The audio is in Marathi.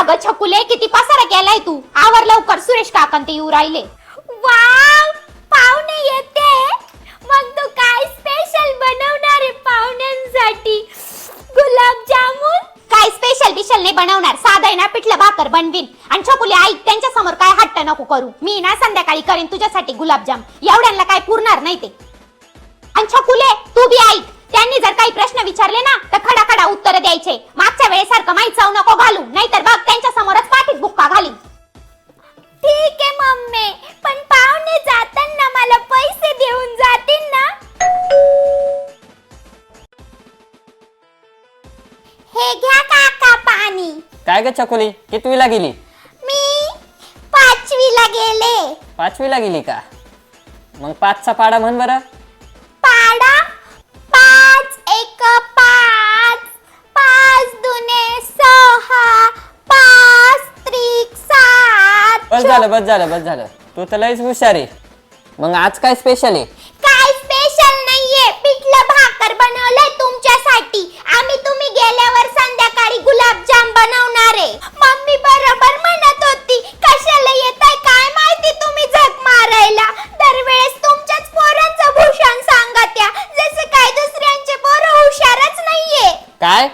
अगं छकुले किती पसारा केलाय तू? आवर लवकर सुरेश काकन ते येऊ राहिले. वाव पाहुणे येते. मग तू काय स्पेशल बनवणार आहे पाहुण्यांसाठी? गुलाबजामुन? काय स्पेशल बिशल नाही बनवणार? साधं आहे ना पिठलं भाकर बनवीन. आणि छकुले ऐक त्यांच्यासमोर काय हट्ट नको करू. मी ना संध्याकाळी करेन तुझ्यासाठी गुलाबजाम. एवढ्यांना काय पुरणार नाही ते. आणि छकुले तू बी ऐक. त्यांनी जर काही प्रश्न विचारले ना तर खडा खडा उत्तर द्यायचे. मागच्या वेळेसारखं माहीत जाऊ नको घालू. नाहीतर बघ त्यांच्या समोरच पाठीत बुक्का घाली ठीक आहे मम्मी. पण पाहुणे जाताना मला पैसे देऊन जातील ना? हे घ्या काका पाणी. काय ग चकोली? कितवीला गेली? मी पाचवीला गेले. पाचवीला गेली का? मग पाचचा पाडा म्हण बरं. पाडा? बस झालं बस झालं बस झालं. तू तर लयच हुशार आहे. मग आज काय स्पेशल आहे? काय स्पेशल नाहीये. पिठलं भाकर बनवलंय तुमच्यासाठी. आम्ही तुम्ही गेल्यावर संध्याकाळी गुलाबजाम बनवणार आहे. मम्मी बरोबर म्हणत होती कशाला येताय? काय माहिती तुम्ही झक मारायला? दरवेळेस तुमच्याच पोरांचं भूषण सांगा त्या जसं काय दुसऱ्यांचे पोरं हुशारच नाहीये. काय?